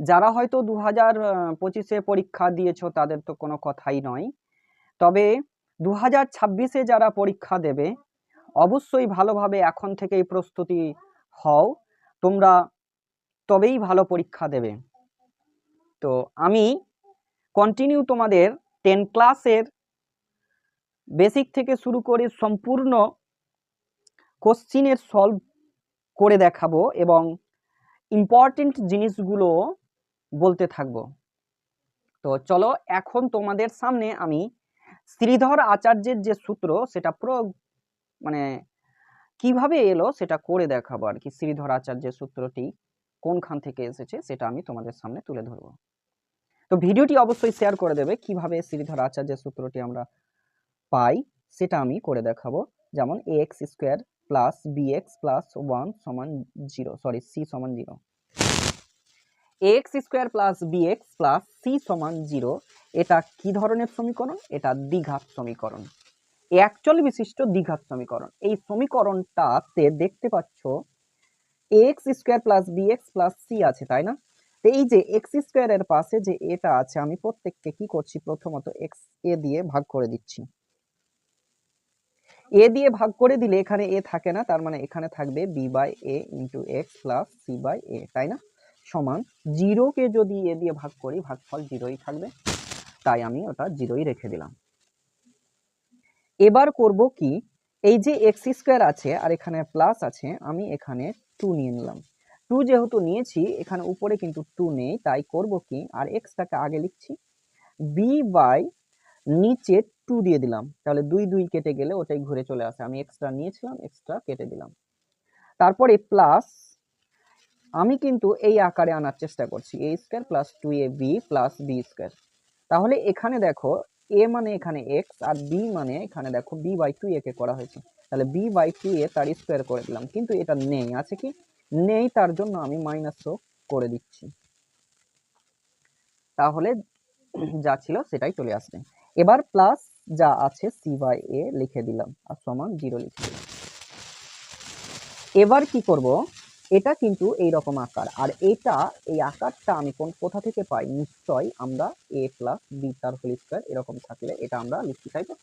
যারা হয়তো দু হাজার পঁচিশে পরীক্ষা দিয়েছ তাদের তো কোনো কথাই নয়। তবে দু হাজার ছাব্বিশে যারা পরীক্ষা দেবে, অবশ্যই ভালোভাবে এখন থেকেই প্রস্তুতি হও, তোমরা তবেই ভালো পরীক্ষা দেবে। তো আমি কন্টিনিউ তোমাদের টেন ক্লাসের বেসিক থেকে শুরু করে সম্পূর্ণ কোশ্চিনের সলভ করে দেখাবো এবং ইম্পর্টেন্ট জিনিসগুলো বলতে থাকব। তো চলো এখন তোমাদের সামনে আমি শ্রীধর আচার্যের যে সূত্র, সেটা পুরো মানে কীভাবে এলো সেটা করে দেখাবো আর কি, শ্রীধর আচার্যের সূত্রটি কোনখান থেকে এসেছে সেটা আমি তোমাদের সামনে তুলে ধরবো। তো ভিডিওটি অবশ্যই শেয়ার করে দেবে, কীভাবে শ্রীধর আচার্যের সূত্রটি আমরা পাই সেটা আমি করে দেখাবো। যেমন a x square plus b x plus one সমান জিরো সরি সি সমান zero x square plus b x plus c সমান জিরো এটা কি ধরনের সমীকরণ? এটা দ্বিঘাত সমীকরণ। একচল বিশিষ্ট দ্বিঘাত সমীকরণ। এই সমীকরণটাতে দেখতে পাচ্ছ x square plus b x plus c আছে, তাই না? এই যে এক্স স্কোয়ারের পাশে যে এটা আছে, আমি প্রত্যেককে কি করছি? প্রথমত এক্স এ দিয়ে ভাগ করে দিচ্ছি। এ দিয়ে ভাগ করে দিলে এখানে এ থাকে না, তার মানে এখানে থাকবে b by a into x plus c by a তাই না? সমান জিরোকে যদি এ দিয়ে ভাগ করি, ভাগফল জিরোই থাকবে। তাই আমি ওটা জিরোই রেখে দিলাম। এবার করব কি? এই যে এক্স স্কোয়ার আছে আর এখানে প্লাস আছে, আমি এখানে টু নিয়ে নিলাম। টু যেহেতু নিয়েছি, এখানে উপরে কিন্তু টু নেই, তাই করব কি? আর এক্সটাকে আগে লিখছি। বি বাই নিচে টু দিয়ে দিলাম। তাহলে দুই দুই কেটে গেলে ওটাই ঘুরে চলে আসে। আমি এক্সট্রা নিয়েছিলাম এক্সট্রা কেটে দিলাম। তারপরে প্লাস আমি কিন্তু এই আকারে আনার চেষ্টা করছি a square plus two a b plus b square তাহলে এখানে দেখো এ মানে এখানে এক্স আর বি মানে এখানে দেখো বি বাই টু এ কে করা হয়েছে। তাহলে বি বাই টু এ তার স্কোয়ার করে দিলাম, কিন্তু এটা নেই, আছে কি? নেই, তার জন্য আমি মাইনাসও করে দিচ্ছি। তাহলে যা ছিল সেটাই চলে আসবে। এবার প্লাস যা আছে সি বাই এ লিখে দিলাম, আর সমান জিরো লিখে দিলাম। এবার কি করব? এটা কিন্তু এই রকম আকার। আর এটা, এই আকারটা আমি কোন, কোথা থেকে পাই? নিশ্চয় আমরা এ প্লাস বি তার হোল স্কোয়ার এরকম থাকলে এটা আমরা লিখতে চাই তো?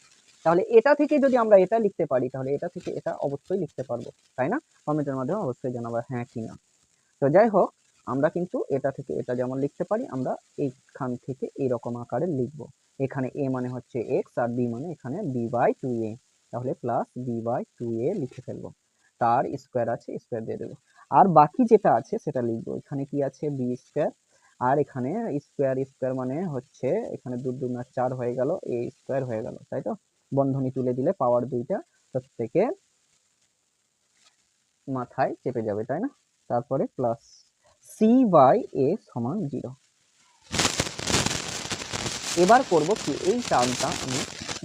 তাহলে এটা থেকে যদি আমরা এটা লিখতে পারি, তাহলে এটা থেকে এটা অবশ্যই লিখতে পারব, তাই না? কমেন্টের মাধ্যমে অবশ্যই জানাব হ্যাঁ কি না? তো যাই হোক, আমরা কিন্তু এটা থেকে এটা যেমন লিখতে পারি, আমরা এইখান থেকে এইরকম আকারে লিখব। এখানে এ মানে হচ্ছে এক্স আর বি মানে এখানে বি বাই টু এ তাহলে plus b by two a লিখে ফেলব। তার স্কোয়ার আছে স্কোয়ার দিয়ে দেবো। আর বাকি যেটা আছে সেটা লিখব। এখানে কি আছে? বি স্কোয়ার আর এখানে স্কোয়ার স্কোয়ার মানে হচ্ছে এখানে দু দুগুণা চার হয়ে গেল এ স্কোয়ার হয়ে গেল, তাই তো? বন্ধনী তুলে দিলে পাওয়ার দুইটা প্রত্যেকে মাথায় চেপে যাবে, তাই না? তারপরে প্লাস সি বাই এ সমান জিরো এবার করব কি? এই টার্মটা আমি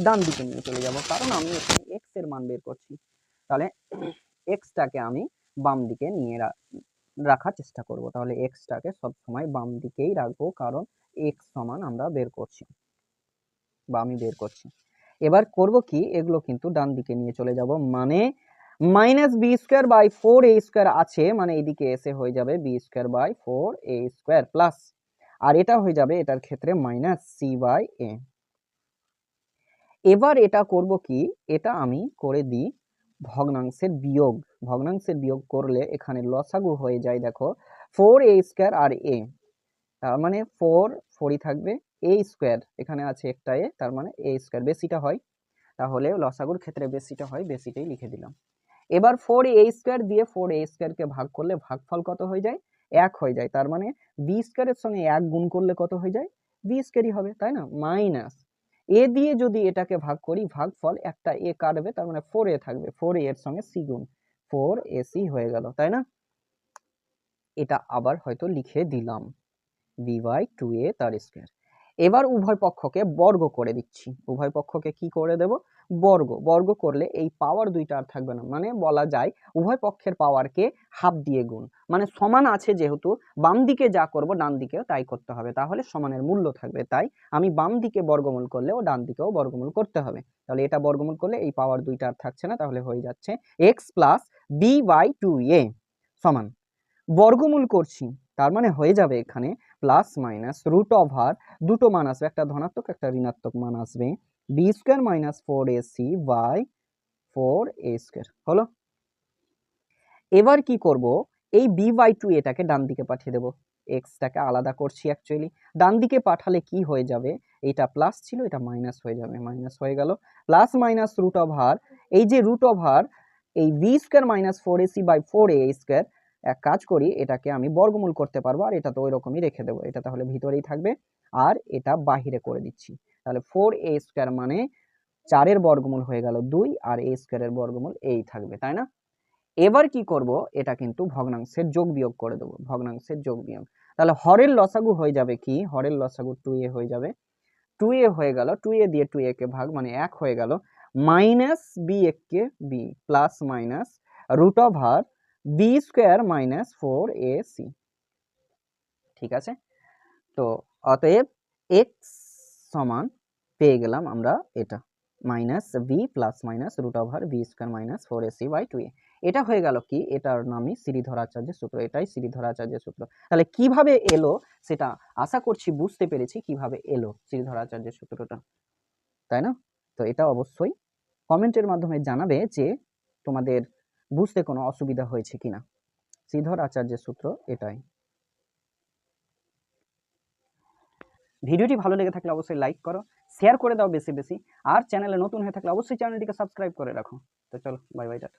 ডান দিকে নিয়ে চলে যাব, কারণ আমি এখানে এক্সের মান বের করছি। তাহলে এক্সটাকে আমি বাম দিকে নিয়ে রাখার চেষ্টা করব। তাহলে এক্সটাকে সবসময় বাম দিকেই রাখব, কারণ এক্স সমান আমরা বের করছি বা আমি বের করছি। এবার করব কি? এগুলো কিন্তু ডান দিকে নিয়ে চলে যাব। মানে minus b square by four a square আছে মানে এদিকে এসে হয়ে যাবে b square by four a square plus আর এটা হয়ে যাবে এটার ক্ষেত্রে মাইনাস সি বাই এ এবার এটা করব কি? এটা আমি করে দিই ভগ্নাংশের বিয়োগ। ভগ্নাংশের বিয়োগ করলে এখানে লসাগু হয়ে যায়, দেখো ফোর এ স্কোয়ার আর এ তার মানে ফোর ফোরই থাকবে এ স্কোয়ার এখানে আছে একটা এ তার মানে এ স্কোয়ার বেশিটা হয়, তাহলে লসাগুর ক্ষেত্রে বেশিটা হয়, বেশিটাই লিখে দিলাম। এবার ফোর এ স্কোয়ার দিয়ে ফোর এ স্কোয়ারকে ভাগ করলে ভাগফল কত হয়ে যায়? এক হয়ে যায়, তার মানে বি স্কোয়ারের সঙ্গে এক গুণ করলে কত হয়ে যায়? বি স্কোয়ারই হবে, তাই না? মাইনাস এ দিয়ে যদি এটাকে ভাগ করি, ভাগফল একটা এ কাটবে, তার মানে ফোর এ থাকবে ফোর এ এর সঙ্গে সি গুণ। ফোর এসি হয়ে গেল, তাই না? এটা আবার হয়তো লিখে দিলাম। বি বাই টু এ তার স্কোয়ার এবার উভয় পক্ষকে বর্গ করে দিচ্ছি। উভয় পক্ষকে কি করে দেব? বর্গ। বর্গ করলে এই পাওয়ার দুইটা আর থাকবে না। মানে বলা যায় উভয় পক্ষের পাওয়ারকে হাফ দিয়ে গুণ। মানে সমান আছে যেহেতু বাম দিকে যা করব ডান দিকেও তাই করতে হবে। তাহলে সমানের মূল্য থাকবে তাই আমি বাম দিকে বর্গমূল করলেও ডান দিকেও বর্গমূল করতে হবে। তাহলে এটা বর্গমূল করলে এই পাওয়ার দুইটা আর থাকছে না, তাহলে হয়ে যাচ্ছে x plus b by two a সমান। বর্গমূল করছি, তার মানে হয়ে যাবে এখানে প্লাস মাইনাস রুট ওভার দুটো মান আসবে, একটা ধনাত্মক, একটা ঋণাত্মক মান আসবে। B square minus four a c by four a square হলো? এবার কি করব? এই বি বাই টু এটাকে ডান দিকে পাঠিয়ে দেবো। এক্সটাকে আলাদা করছি অ্যাকচুয়ালি ডান দিকে পাঠালে কি হয়ে যাবে? এটা প্লাস ছিল, এটা মাইনাস হয়ে যাবে। মাইনাস হয়ে গেল। প্লাস মাইনাস রুট ওভার এই যে রুট ওভার এই b square minus four a c by four a square এক কাজ করি, এটাকে আমি বর্গমূল করতে পারব, আর এটা তো ওই রকমই রেখে দেবো, এটা তাহলে ভিতরেই থাকবে, আর এটা বাহিরে করে দিচ্ছি। তাহলে ফোর এ স্কোয়ার মানে চারের বর্গমূল হয়ে গেল দুই, আর এ স্কোয়ারের বর্গমূল এই থাকবে, তাই না? এবার কি করব, এটা কিন্তু ভগ্নাংশের যোগ বিয়োগ করে দেবো, ভগ্নাংশের যোগ বিয়োগ। তাহলে হরের লসাগু হয়ে যাবে কি? হরের লসাগু টু এ হয়ে যাবে। টু এ হয়ে গেল টু এ দিয়ে টু এ কে ভাগ মানে এক হয়ে গেল minus b K b plus minus root over b square minus four a c ঠিক আছে? তো অতএব এক্স সমান পেয়ে গেলাম আমরা এটা minus b plus minus root over b square minus four a c by two a এটা হয়ে গেল কি? এটার নামই শ্রীধরাচার্যের সূত্র, এটাই শ্রীধরাচার্যের সূত্র। তাহলে কীভাবে এলো সেটা আশা করছি বুঝতে পেরেছি কীভাবে এলো শ্রীধরাচার্যের সূত্রটা। তাই না? তো এটা অবশ্যই কমেন্টের মাধ্যমে জানাবে যে তোমাদের বুঝতে কোনো অসুবিধা হয়েছে কিনা। শ্রীধর আচার্যের সূত্র এটাই। ভিডিওটি ভালো লেগে থাকলে অবশ্যই লাইক করো, শেয়ার করে দাও বেশি বেশি, আর চ্যানেলে নতুন হয়ে থাকলে অবশ্যই চ্যানেলটিকে সাবস্ক্রাইব করে রাখো। তো চলো, বাই বাই, টাটা।